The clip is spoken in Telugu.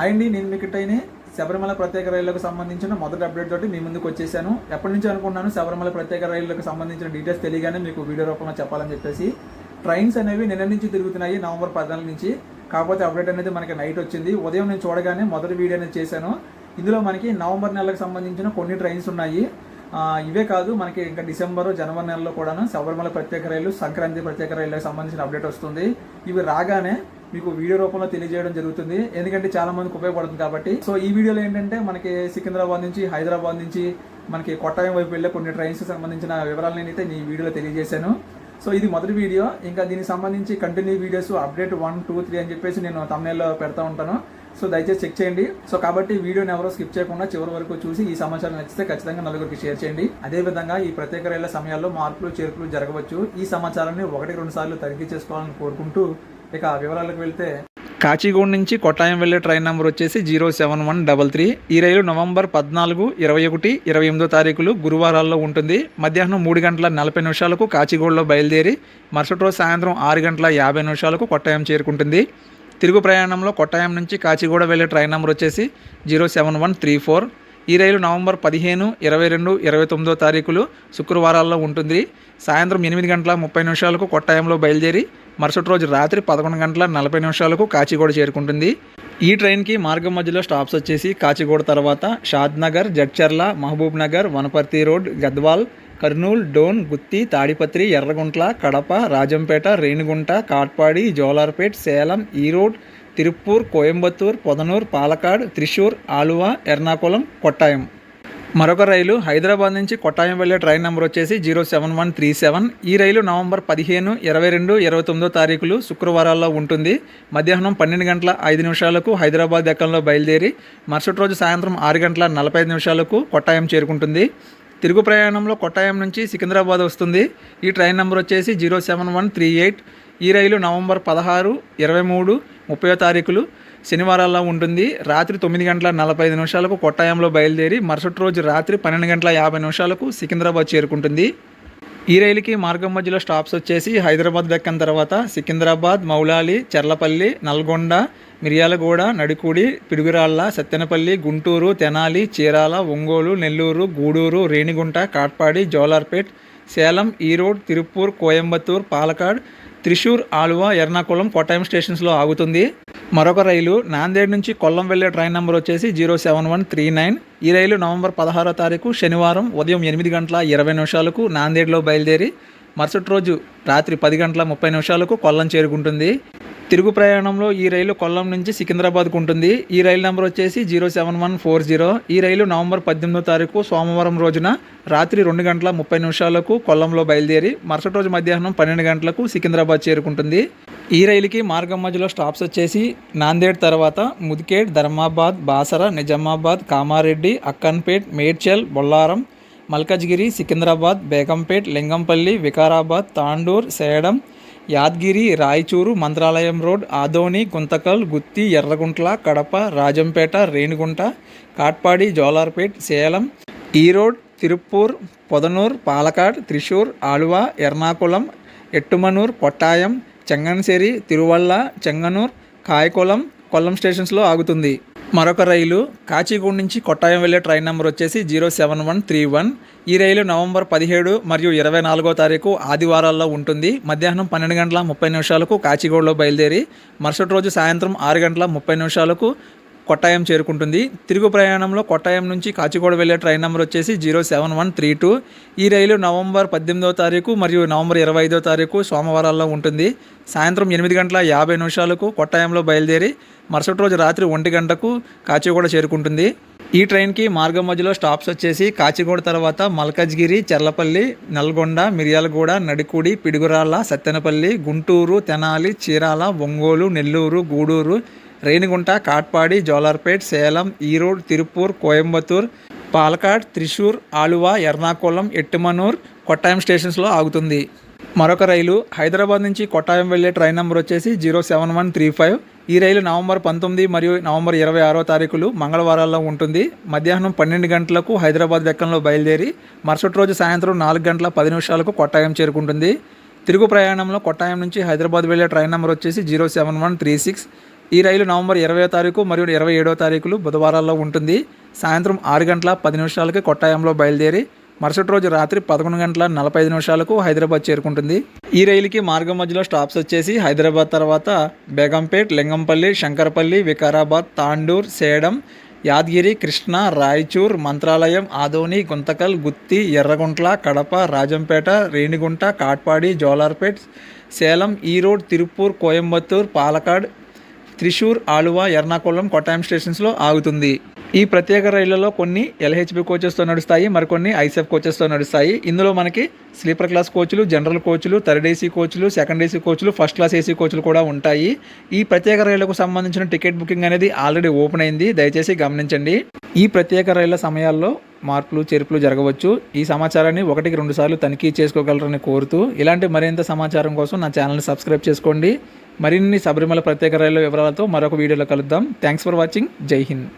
అండి నేను మీకు శబరిమల ప్రత్యేక రైళ్ళకు సంబంధించిన మొదటి అప్డేట్ తోటి మీ ముందుకు వచ్చేసాను. ఎప్పటి నుంచి అనుకున్నాను శబరిమల ప్రత్యేక రైళ్ళకు సంబంధించిన డీటెయిల్స్ తెలియగానే మీకు వీడియో రూపంలో చెప్పాలని చెప్పేసి. ట్రైన్స్ అనేవి నిన్న నుంచి తిరుగుతున్నాయి నవంబర్ పద్నాలుగు నుంచి. కాకపోతే అప్డేట్ అనేది మనకి నైట్ వచ్చింది. ఉదయం నేను చూడగానే మొదటి వీడియో అనేది చేశాను. ఇందులో మనకి నవంబర్ నెలకు సంబంధించిన కొన్ని ట్రైన్స్ ఉన్నాయి. ఇవే కాదు మనకి ఇంకా డిసెంబర్ జనవరి నెలలో కూడాను శబరిమల ప్రత్యేక రైలు సంక్రాంతి ప్రత్యేక రైలుకి సంబంధించిన అప్డేట్ వస్తుంది. ఇవి రాగానే మీకు వీడియో రూపంలో తెలియజేయడం జరుగుతుంది. ఎందుకంటే చాలా మందికి ఉపయోగపడుతుంది కాబట్టి. సో ఈ వీడియోలో ఏంటంటే మనకి సికింద్రాబాద్ నుంచి హైదరాబాద్ నుంచి మనకి కొట్టాయం వైపు వెళ్ళే కొన్ని ట్రైన్స్ సంబంధించిన వివరాలు నేనైతే ఈ వీడియోలో తెలియజేశాను. సో ఇది మొదటి వీడియో. ఇంకా దీనికి సంబంధించి continue videos update one two three అని చెప్పేసి నేను తమిళలో పెడతా ఉంటాను. సో దయచేసి చెక్ చేయండి. సో కాబట్టి వీడియోని ఎవరో స్కిప్ చేయకుండా చివరి వరకు చూసి ఈ సమాచారం నచ్చితే ఖచ్చితంగా నలుగురికి షేర్ చేయండి. అదే విధంగా ఈ ప్రత్యేక రైళ్ళ సమయాల్లో మార్పులు చేర్పులు జరగవచ్చు. ఈ సమాచారాన్ని ఒకటి రెండు సార్లు తనిఖీ చేసుకోవాలని కోరుకుంటూ ఇక వివరాలకు వెళ్తే కాచిగూడ నుంచి కొట్టాయం వెళ్ళే ట్రైన్ నెంబర్ వచ్చేసి zero seven one double three. ఈ రైలు నవంబర్ పద్నాలుగు ఇరవై ఒకటి ఇరవై ఎనిమిదో తారీఖులు గురువారాల్లో ఉంటుంది. మధ్యాహ్నం మూడు గంటల నలభై నిమిషాలకు కాచిగూడలో బయలుదేరి మరుసటి రోజు సాయంత్రం ఆరు గంటల యాభై నిమిషాలకు కొట్టాయం చేరుకుంటుంది. తిరుగు ప్రయాణంలో కొట్టాయం నుంచి కాచిగూడ వెళ్ళే ట్రైన్ నెంబర్ వచ్చేసి zero seven one three four. ఈ రైలు నవంబర్ పదిహేను ఇరవై రెండు ఇరవై తొమ్మిదో తారీఖులు శుక్రవారాల్లో ఉంటుంది. సాయంత్రం ఎనిమిది గంటల ముప్పై నిమిషాలకు కొట్టాయంలో బయలుదేరి మరుసటి రోజు రాత్రి పదకొండు గంటల నలభై నిమిషాలకు కాచిగూడ చేరుకుంటుంది. ఈ ట్రైన్కి మార్గం మధ్యలో స్టాప్స్ వచ్చేసి కాచిగూడ తర్వాత షాద్నగర్ జడ్చర్ల మహబూబ్ నగర్ వనపర్తి రోడ్ గద్వాల్ కర్నూల్ డోన్ గుత్తి తాడిపత్రి ఎర్రగుంట్ల కడప రాజంపేట రేణిగుంట కాట్పాడి జోలార్పేట్ సేలం ఈరోడ్ తిరుప్పూర్ కోయంబత్తూర్ పొదనూర్ పాలకాడ్ త్రిశూర్ ఆలువ ఎర్నాకుళం కొట్టాయం. మరొక రైలు హైదరాబాద్ నుంచి కొట్టాయం వెళ్ళే ట్రైన్ నెంబర్ వచ్చేసి zero seven one three seven. ఈ రైలు నవంబర్ పదిహేను ఇరవై రెండు ఇరవై తొమ్మిదో తారీఖులు శుక్రవారాల్లో ఉంటుంది. మధ్యాహ్నం పన్నెండు గంటల ఐదు నిమిషాలకు హైదరాబాద్ ఎక్కంలో బయలుదేరి మరుసటి రోజు సాయంత్రం ఆరు గంటల నలభై ఐదు నిమిషాలకు కొట్టాయం చేరుకుంటుంది. తిరుగు ప్రయాణంలో కొట్టాయం నుంచి సికింద్రాబాద్ వస్తుంది. ఈ ట్రైన్ నెంబర్ వచ్చేసి zero seven one three eight. ఈ రైలు నవంబర్ పదహారు ఇరవై మూడు ముప్పై తారీఖులు శనివారాల్లో ఉంటుంది. రాత్రి తొమ్మిది గంటల నలభై ఐదు నిమిషాలకు కొట్టాయంలో బయలుదేరి మరుసటి రోజు రాత్రి పన్నెండు గంటల యాభై నిమిషాలకు సికింద్రాబాద్ చేరుకుంటుంది. ఈ రైలుకి మార్గం మధ్యలో స్టాప్స్ వచ్చేసి హైదరాబాద్ దక్కన్ తర్వాత సికింద్రాబాద్ మౌలాలి చెర్లపల్లి నల్గొండ మిర్యాలగూడ నడికూడి పిడుగురాళ్ళ సత్తెనపల్లి గుంటూరు తెనాలి చీరాల ఒంగోలు నెల్లూరు గూడూరు రేణిగుంట కాట్పాడి జోలార్పేట్ సేలం ఈరోడ్ తిరుపూర్ కోయంబత్తూర్ పాలకాడ్ త్రిశూర్ ఆలువ ఎర్నాకుళం కొట్టాయం స్టేషన్స్లో ఆగుతుంది. మరొక రైలు నాందేడ్ నుంచి కొల్లం వెళ్ళే ట్రైన్ నెంబర్ వచ్చేసి zero seven one three nine. ఈ రైలు నవంబర్ పదహారో తారీఖు శనివారం ఉదయం ఎనిమిది గంటల ఇరవై నిమిషాలకు నాందేడ్లో బయలుదేరి మరుసటి రోజు రాత్రి పది గంటల ముప్పై నిమిషాలకు కొల్లం చేరుకుంటుంది. తిరుగు ప్రయాణంలో ఈ రైలు కొల్లం నుంచి సికింద్రాబాద్కు ఉంటుంది. ఈ రైలు నెంబర్ వచ్చేసి zero seven one four zero. ఈ రైలు నవంబర్ పద్దెనిమిదో తారీఖు సోమవారం రోజున రాత్రి రెండు గంటల ముప్పై నిమిషాలకు కొల్లంలో బయలుదేరి మరుసటి రోజు మధ్యాహ్నం పన్నెండు గంటలకు సికింద్రాబాద్ చేరుకుంటుంది. ఈ రైలుకి మార్గం మధ్యలో స్టాప్స్ వచ్చేసి నాందేడ్ తర్వాత ముదికేడ్ ధర్మాబాద్ బాసర నిజామాబాద్ కామారెడ్డి అక్కన్పేట్ మేడ్చల్ బొల్లారం మల్కజ్గిరి సికింద్రాబాద్ బేగంపేట్ లింగంపల్లి వికారాబాద్ తాండూర్ సేడం యాద్గిరి రాయచూరు మంత్రాలయం రోడ్ ఆదోని గుంతకల్ గుత్తి ఎర్రగుంట్ల కడప రాజంపేట రేణిగుంట కాట్పాడి జోలార్పేట్ సేలం ఈరోడ్ తిరుప్పూర్ పొదనూర్ పాలకాడ్ త్రిశూర్ ఆలువ ఎర్నాకుళం ఎట్టుమనూర్ కొట్టాయం చెంగన్సేరి తిరువల్ల చెంగనూర్ కాయకుళం కొల్లం స్టేషన్స్లో ఆగుతుంది. మరొక రైలు కాచిగూడ నుంచి కొట్టాయం వెళ్ళే ట్రైన్ నెంబర్ వచ్చేసి zero seven one three one. ఈ రైలు నవంబర్ పదిహేడు మరియు ఇరవై నాలుగో తారీఖు ఆదివారాల్లో ఉంటుంది. మధ్యాహ్నం పన్నెండు గంటల ముప్పై నిమిషాలకు కాచిగూడలో బయలుదేరి మరుసటి రోజు సాయంత్రం ఆరు గంటల ముప్పై నిమిషాలకు కొట్టాయం చేరుకుంటుంది. తిరుగు ప్రయాణంలో కొట్టాయం నుంచి కాచిగూడ వెళ్ళే ట్రైన్ నెంబర్ వచ్చేసి zero seven one three two. ఈ రైలు నవంబర్ పద్దెనిమిదో తారీఖు మరియు నవంబర్ ఇరవై ఐదో తారీఖు సోమవారాల్లో ఉంటుంది. సాయంత్రం ఎనిమిది గంటల యాభై నిమిషాలకు కొట్టాయంలో బయలుదేరి మరుసటి రోజు రాత్రి ఒంటి గంటకు కాచిగూడ చేరుకుంటుంది. ఈ ట్రైన్కి మార్గం మధ్యలో స్టాప్స్ వచ్చేసి కాచిగూడ తర్వాత మల్కజ్గిరి చెర్లపల్లి నల్గొండ మిర్యాలగూడ నడికూడి పిడుగురాళ్ళ సత్తెనపల్లి గుంటూరు తెనాలి చీరాల ఒంగోలు నెల్లూరు గూడూరు రేణిగుంట కాట్పాడి జోలార్పేట్ సేలం ఈరోడ్ తిరుపూర్ కోయంబత్తూర్ పాలకాడ్ త్రిశూర్ ఆలువ ఎర్నాకుళం ఎట్టుమనూర్ కొట్టాయం స్టేషన్స్లో ఆగుతుంది. మరొక రైలు హైదరాబాద్ నుంచి కొట్టాయం వెళ్ళే ట్రైన్ నెంబర్ వచ్చేసి zero seven one three five. ఈ రైలు నవంబర్ పంతొమ్మిది మరియు నవంబర్ ఇరవై ఆరో తారీఖులు మంగళవారాల్లో ఉంటుంది. మధ్యాహ్నం పన్నెండు గంటలకు హైదరాబాద్ దక్కంలో బయలుదేరి మరుసటి రోజు సాయంత్రం నాలుగు గంటల పది నిమిషాలకు కొట్టాయం చేరుకుంటుంది. తిరుగు ప్రయాణంలో కొట్టాయం నుంచి హైదరాబాద్ వెళ్ళే ట్రైన్ నెంబర్ వచ్చేసి zero seven one three six. ఈ రైలు నవంబర్ ఇరవై తారీఖు మరియు ఇరవై ఏడవ తారీఖులు బుధవారాల్లో ఉంటుంది. సాయంత్రం ఆరు గంటల పది నిమిషాలకి కొట్టాయంలో బయలుదేరి మరుసటి రోజు రాత్రి పదకొండు గంటల నలభై ఐదు నిమిషాలకు హైదరాబాద్ చేరుకుంటుంది. ఈ రైలుకి మార్గం మధ్యలో స్టాప్స్ వచ్చేసి హైదరాబాద్ తర్వాత బేగంపేట్ లింగంపల్లి శంకరపల్లి వికారాబాద్ తాండూర్ సేడం యాదగిరి కృష్ణ రాయచూర్ మంత్రాలయం ఆదోని గుంతకల్ గుత్తి ఎర్రగుంట్ల కడప రాజంపేట రేణిగుంట కాట్పాడి జోలార్పేట్ సేలం ఈరోడ్ తిరుపూర్ కోయంబత్తూర్ పాలకాడ్ త్రిశూర్ ఆలువా ఎర్నాకుళం కొట్టాయం స్టేషన్స్లో ఆగుతుంది. ఈ ప్రత్యేక రైళ్ళలో కొన్ని ఎల్హెచ్బి కోచెస్తో నడుస్తాయి మరికొన్ని ఐసెఫ్ కోచెస్తో నడుస్తాయి. ఇందులో మనకి స్లీపర్ క్లాస్ కోచ్లు జనరల్ కోచ్లు థర్డ్ ఏసీ కోచ్లు సెకండ్ ఏసీ కోచ్లు ఫస్ట్ క్లాస్ ఏసీ కోచ్లు కూడా ఉంటాయి. ఈ ప్రత్యేక రైళ్ళకు సంబంధించిన టికెట్ బుకింగ్ అనేది ఆల్రెడీ ఓపెన్ అయింది. దయచేసి గమనించండి. ఈ ప్రత్యేక రైళ్ళ సమయాల్లో మార్పులు చేర్పులు జరగవచ్చు. ఈ సమాచారాన్ని ఒకటికి రెండు సార్లు తనిఖీ చేసుకోగలరని కోరుతూ ఇలాంటి మరింత సమాచారం కోసం నా ఛానల్ని సబ్స్క్రైబ్ చేసుకోండి. మరిన్ని శబరిమల ప్రత్యేక రైళ్ళ వివరాలతో మరొక వీడియోలో కలుద్దాం. థ్యాంక్స్ ఫర్ వాచింగ్ జై హింద్